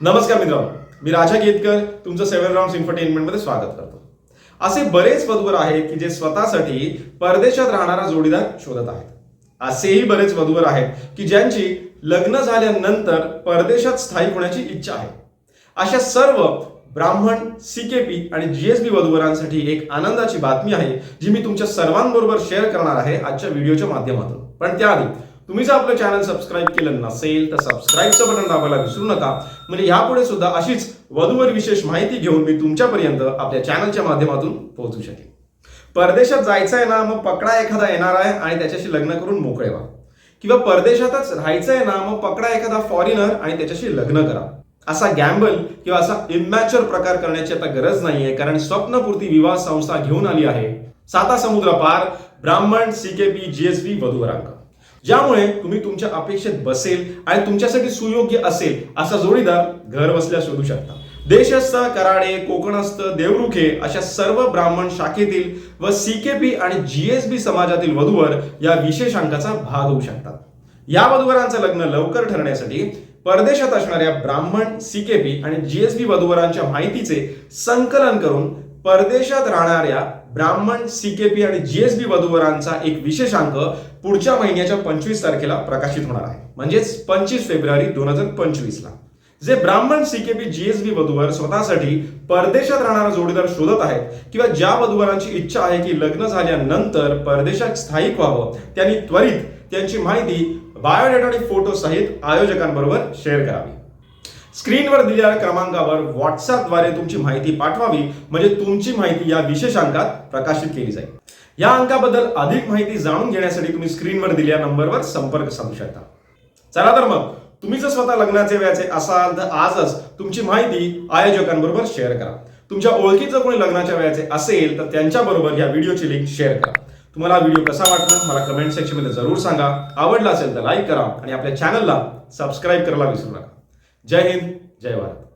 नमस्कार मित्रांनो मी राजा केतकर तुमचं सेव्हन राऊंड इन्फरटेनमेंटमध्ये स्वागत करतो. असे बरेच वधूवर आहेत की जे स्वतःसाठी परदेशात राहणारा जोडीदार शोधत आहेत. असेही बरेच वधूवर आहेत की ज्यांची लग्न झाल्यानंतर परदेशात स्थायिक होण्याची इच्छा आहे. अशा सर्व ब्राह्मण सीकेपी आणि जीएसबी वधूवरांसाठी एक आनंदाची बातमी आहे जी मी तुमच्या सर्वांबरोबर शेअर करणार आहे आजच्या व्हिडिओच्या माध्यमातून. पण त्याआधी तुम्ही जर आपलं चॅनल सबस्क्राईब केलं नसेल तर सबस्क्राईबचं बटन दाबायला विसरू नका. म्हणजे यापुढे सुद्धा अशीच वधूवर विशेष माहिती घेऊन मी तुमच्यापर्यंत आपल्या चॅनलच्या माध्यमातून पोहोचू शकेन. परदेशात जायचं आहे ना मग पकडा एखादा येणार आहे आणि त्याच्याशी लग्न करून मोकळे व्हा. किंवा परदेशातच राहायचं आहे ना मग पकडा एखादा फॉरेनर आणि त्याच्याशी लग्न करा. असा गॅम्बल किंवा असा इमॅच्युअर प्रकार करण्याची आता गरज नाहीये कारण स्वप्नपूर्ती विवाह संस्था घेऊन आली आहे साता समुद्र पार ब्राह्मण सीकेपी जीएसबी वधूवरांक. ज्यामुळे तुम्ही तुमच्या अपेक्षेत बसेल आणि तुमच्यासाठी सुयोग्य असेल असा जोडीदार घर बसल्या शोधू शकता. देशस्थ कराडे कोकणस्थ देवरुखे अशा सर्व ब्राह्मण शाखेतील व सीकेपी आणि जीएसबी समाजातील वधूवर या विशेषांकाचा भाग होऊ शकतात. या वधूवरांचं लग्न लवकर ठरण्यासाठी परदेशात असणाऱ्या ब्राह्मण सीकेपी आणि जीएसबी वधूवरांच्या माहितीचे संकलन करून परदेशात राहणाऱ्या ब्राह्मण सीकेपी आणि जीएसबी वधूवरांचा एक विशेषांक पुढच्या महिन्याच्या पंचवीस तारखेला प्रकाशित होणार आहे. म्हणजेच पंचवीस फेब्रुवारी दोन हजार पंचवीस ला जे ब्राह्मण सीकेपी जीएसबी वधूवर स्वतःसाठी परदेशात राहणारा जोडीदार शोधत आहेत किंवा ज्या वधूवरांची इच्छा आहे की लग्न झाल्यानंतर परदेशात स्थायिक व्हावं त्यांनी त्वरित त्यांची माहिती बायोडेटा आणि फोटो सहित आयोजकांबरोबर शेअर करावी. स्क्रीनवर दिलेल्या क्रमांकावर व्हॉट्सअपद्वारे तुमची माहिती पाठवावी म्हणजे तुमची माहिती या विशेषांकात प्रकाशित केली जाईल. या अंकाबद्दल अधिक माहिती जाणून घेण्यासाठी तुम्ही स्क्रीनवर दिलेल्या नंबरवर संपर्क साधू शकता. चला तर मग तुम्ही जर स्वतः लग्नाचे व्याचे असाल तर आजच तुमची माहिती आयोजकांबरोबर शेअर करा. तुमच्या ओळखीचं कोणी लग्नाच्या वयाचे असेल तर त्यांच्याबरोबर या व्हिडिओची लिंक शेअर करा. तुम्हाला व्हिडिओ कसा वाटला मला कमेंट सेक्शनमध्ये जरूर सांगा. आवडला असेल तर लाईक करा आणि आपल्या चॅनलला सबस्क्राईब करायला विसरू नका. जय हिंद जय भारत.